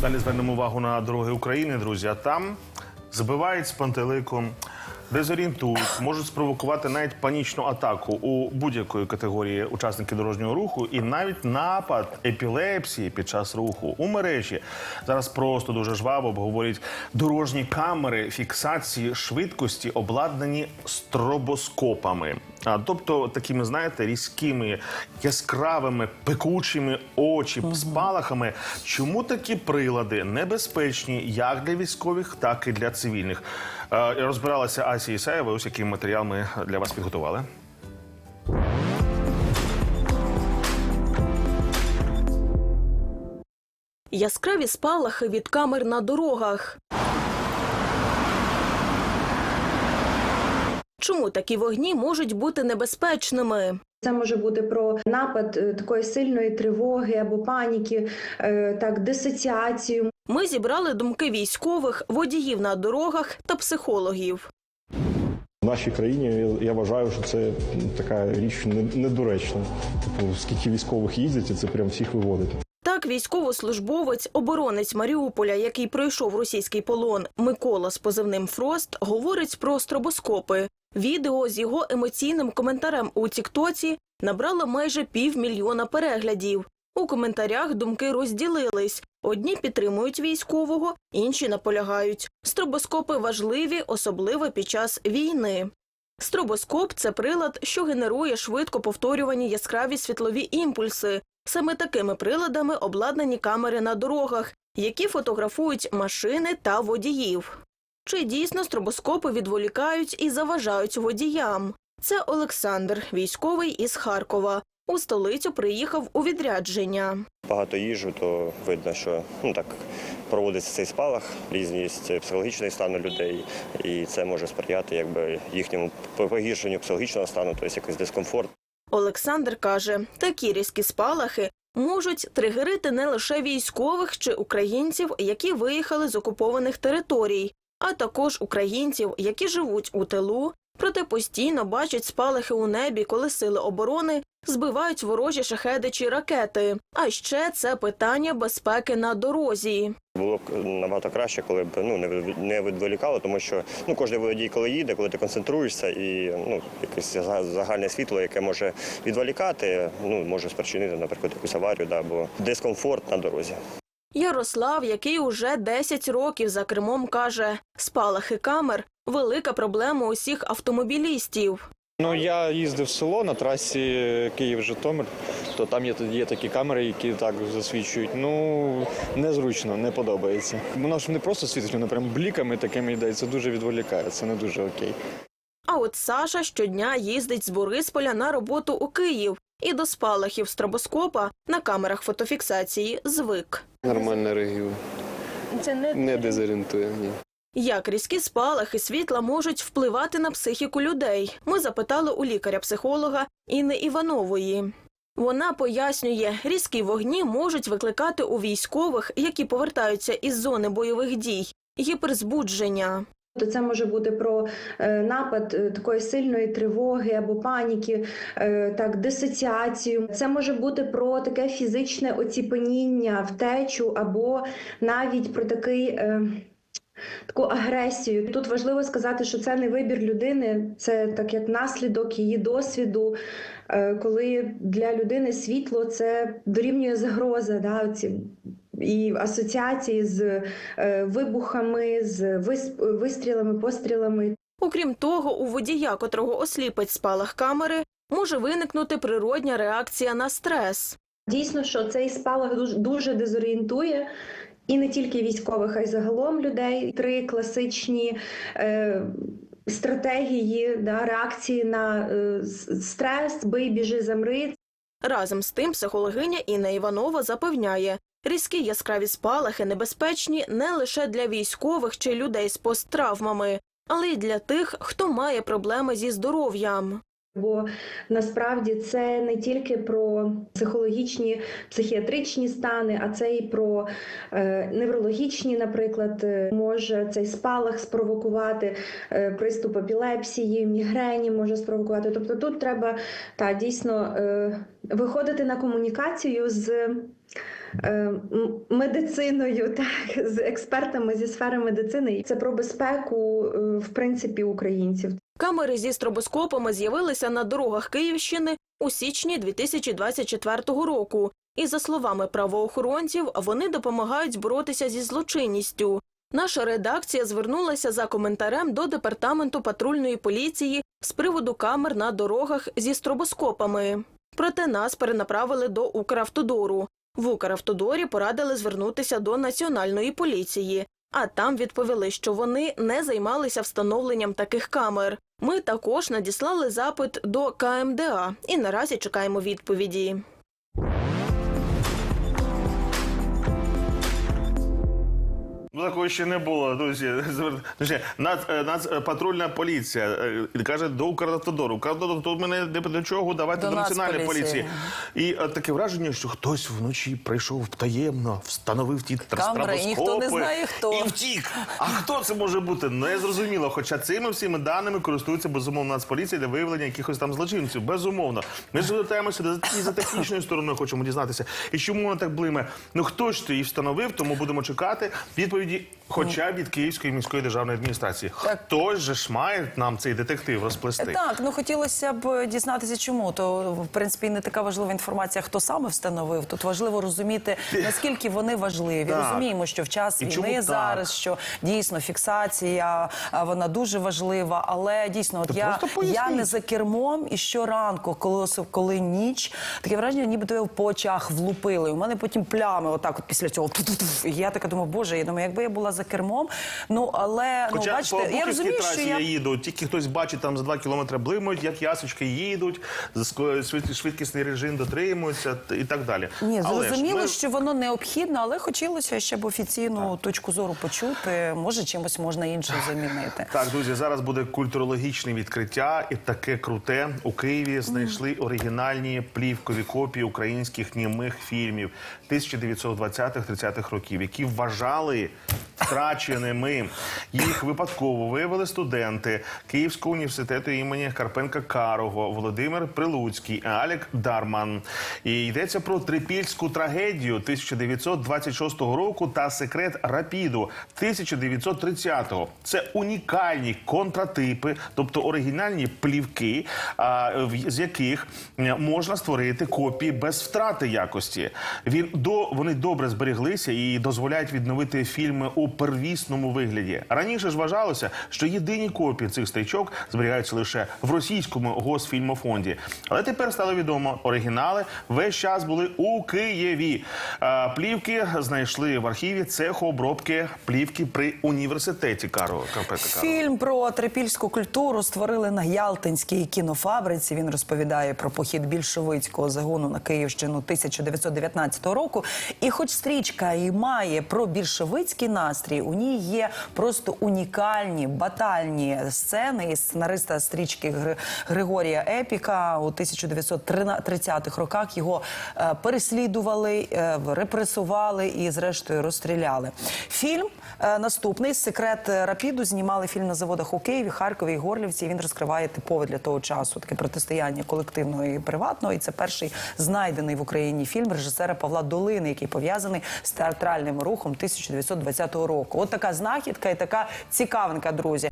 Далі звернемо увагу на дороги України, друзі. А там збивають з пантелику, дезорієнтують, можуть спровокувати навіть панічну атаку у будь-якої категорії учасників дорожнього руху, і навіть напад епілепсії під час руху у мережі. Зараз просто дуже жваво обговорюють дорожні камери фіксації швидкості, обладнані стробоскопами. А тобто такими, знаєте, різкими, яскравими, пекучими очі, спалахами. Чому такі прилади небезпечні як для військових, так і для цивільних? Е, Розбиралася Асія Ісаєва. Ось який матеріал ми для вас підготували. Яскраві спалахи від камер на дорогах. Чому такі вогні можуть бути небезпечними? Це може бути про напад е, такої сильної тривоги або паніки, е, так дисоціацію. Ми зібрали думки військових, водіїв на дорогах та психологів. В нашій країні я- вважаю, що це така річ не- недоречна. Типу, скільки військових їздять, і це прям всіх виводить. Так, військовослужбовець, оборонець Маріуполя, який пройшов російський полон, Микола з позивним Фрост, говорить про стробоскопи. Відео з його емоційним коментарем у Тіктоці набрало майже півмільйона переглядів. У коментарях думки розділились. Одні підтримують військового, інші наполягають. Стробоскопи важливі, особливо під час війни. Стробоскоп це прилад, що генерує швидко повторювані яскраві світлові імпульси. Саме такими приладами обладнані камери на дорогах, які фотографують машини та водіїв. Чи дійсно стробоскопи відволікають і заважають водіям? Це Олександр, військовий із Харкова. У столицю приїхав у відрядження. багато їжу, то видно, що ну так проводиться цей спалах, різність психологічної стану людей, і це може сприяти якби їхньому погіршенню психологічного стану, тобто якийсь дискомфорт. Олександр каже, такі різкі спалахи можуть тригерити не лише військових чи українців, які виїхали з окупованих територій, а також українців, які живуть у тилу, проте постійно бачать спалахи у небі, коли сили оборони збивають ворожі шахеди чи ракети. А ще це питання безпеки на дорозі. Було б набагато краще, коли б ну не відволікало, тому що ну кожен водій, коли їде, коли ти концентруєшся, і ну якесь загальне світло, яке може відволікати, ну може спричинити, наприклад, якусь аварію да, або дискомфорт на дорозі. Ярослав, який уже 10 років за кермом, каже, спалахи камер велика проблема усіх автомобілістів. Ну я їздив в село на трасі Київ-Житомир, то там є, є такі камери, які так засвідчують. Ну незручно, не подобається. Воно ж не просто світить, воно прям бліками такими йде. і Це дуже відволікає. Це не дуже окей. А от Саша щодня їздить з Борисполя на роботу у Київ і до спалахів стробоскопа на камерах фотофіксації звик. Нормально реагую. Це не, Не дезорієнтує. Ні. Як різкі спалахи світла можуть впливати на психіку людей? Ми запитали у лікаря-психолога Інни Іванової. Вона пояснює, різкі вогні можуть викликати у військових, які повертаються із зони бойових дій, гіперзбудження. То це може бути про е, напад е, такої сильної тривоги або паніки, е, так дисоціацію. Це може бути про таке фізичне оціпеніння, втечу, або навіть про такий. Таку агресію тут важливо сказати, що це не вибір людини, це так як наслідок її досвіду, е, коли для людини світло це дорівнює загроза, да, оці, і асоціації з е, вибухами, з вис- вистрілами, пострілами. Окрім того, у водія, котрого осліпить спалах камери, може виникнути природня реакція на стрес. Дійсно, що цей спалах дуже, дуже дезорієнтує. І не тільки військових, а й загалом людей. Три класичні е, стратегії да, реакції на е, стрес, бий, біжи, замри. Разом з тим, психологиня Інна Іванова запевняє, різкі яскраві спалахи небезпечні не лише для військових чи людей з посттравмами, але й для тих, хто має проблеми зі здоров'ям. Бо насправді це не тільки про психологічні, психіатричні стани, а це і про е, неврологічні, наприклад, е, може цей спалах спровокувати е, приступ епілепсії, мігрені може спровокувати. Тобто тут треба та дійсно е, виходити на комунікацію з медициною, так, з експертами зі сфери медицини. Це про безпеку, е, в принципі, українців. Камери зі стробоскопами з'явилися на дорогах Київщини у січні 2024 року. І за словами правоохоронців, вони допомагають боротися зі злочинністю. Наша редакція звернулася за коментарем до департаменту патрульної поліції з приводу камер на дорогах зі стробоскопами. Проте нас перенаправили до Укравтодору. В Укравтодорі порадили звернутися до національної поліції, а там відповіли, що вони не займалися встановленням таких камер. Ми також надіслали запит до КМДА і наразі чекаємо відповіді. Такого ще не було, друзі. Друзі, Нац, е, Нацпатрульна поліція е, каже до Укравтодору. Укравтодор тут мене не до чого, давайте До до, національної Нацполіції. поліції. І е, таке враження, що хтось вночі прийшов таємно, встановив ті Камери, і ніхто не знає, хто. і втік. А хто це може бути? Не зрозуміло. Хоча цими всіми даними користується безумовно Нацполіція для виявлення якихось там злочинців. Безумовно. Ми ж звертаємося і за технічною стороною, хочемо дізнатися. І чому вона так блиме? Ну хто ж це її встановив, тому будемо чекати відповіді, хоча б від Київської міської державної адміністрації. Хтось же ж має нам цей детектив розплести. Так, ну хотілося б дізнатися, чому. То в принципі не така важлива інформація, хто саме встановив. Тут важливо розуміти, наскільки вони важливі. Так. Розуміємо, що в час І війни так? зараз, що дійсно фіксація вона дуже важлива. Але дійсно, от Та я, я не за кермом, і щоранку, коли коли ніч, таке враження, ніби тебе по очах влупили. У мене потім плями, отак, от після цього. І я така думаю, боже, я думаю, якби я була за кермом. Ну але ну Хоча бачите, по я розумію, трасі що я... я їду, тільки хтось бачить там за два кілометри блимають, як ясочки їдуть, швидкісний режим дотримуються і так далі. Ні, Але зрозуміло, ми- що воно необхідно, але хотілося ще б офіційну точку зору почути. Може, чимось можна іншим замінити. Так, друзі, зараз буде культурологічне відкриття, і таке круте. У Києві знайшли оригінальні плівкові копії українських німих фільмів 1920-30-х років, які вважали втраченими. Їх випадково виявили студенти Київського університету імені Карпенка Карого, Володимир Прилуцький, Алік Дарман. І йдеться про трипільську трагедію 1926 року та секрет рапіду 1930-го. Це унікальні контратипи, тобто оригінальні плівки, з яких можна створити копії без втрати якості. Він до вони добре збереглися і дозволяють відновити фільми у первісному вигляді. Раніше ж вважалося, що єдині копії цих стрічок зберігаються лише в російському госфільмофонді. Але тепер стало відомо, оригінали весь час були у Києві. Плівки знайшли в архіві цеху обробки плівки при університеті Каро Фільм про трипільську культуру створили на Ялтинській кінофабриці. Він розповідає про похід більшовицького загону на Київщину 1919 року. І, хоч стрічка і має про більшовицький настрій, у ній є просто унікальні батальні сцени із сценариста стрічки Григорія Епіка у 1930-х роках. Його е, переслідували, е, репресували і, зрештою, розстріляли. Фільм е, наступний секрет рапіду знімали фільм на заводах у Києві, Харкові і Горлівці. Він розкриває типове для того часу таке протистояння колективного і приватного. І це перший знайдений в Україні фільм режисера Павла Долини, який пов'язаний з театральним рухом 1920 року. От така знахідка і така цікавинка, друзі.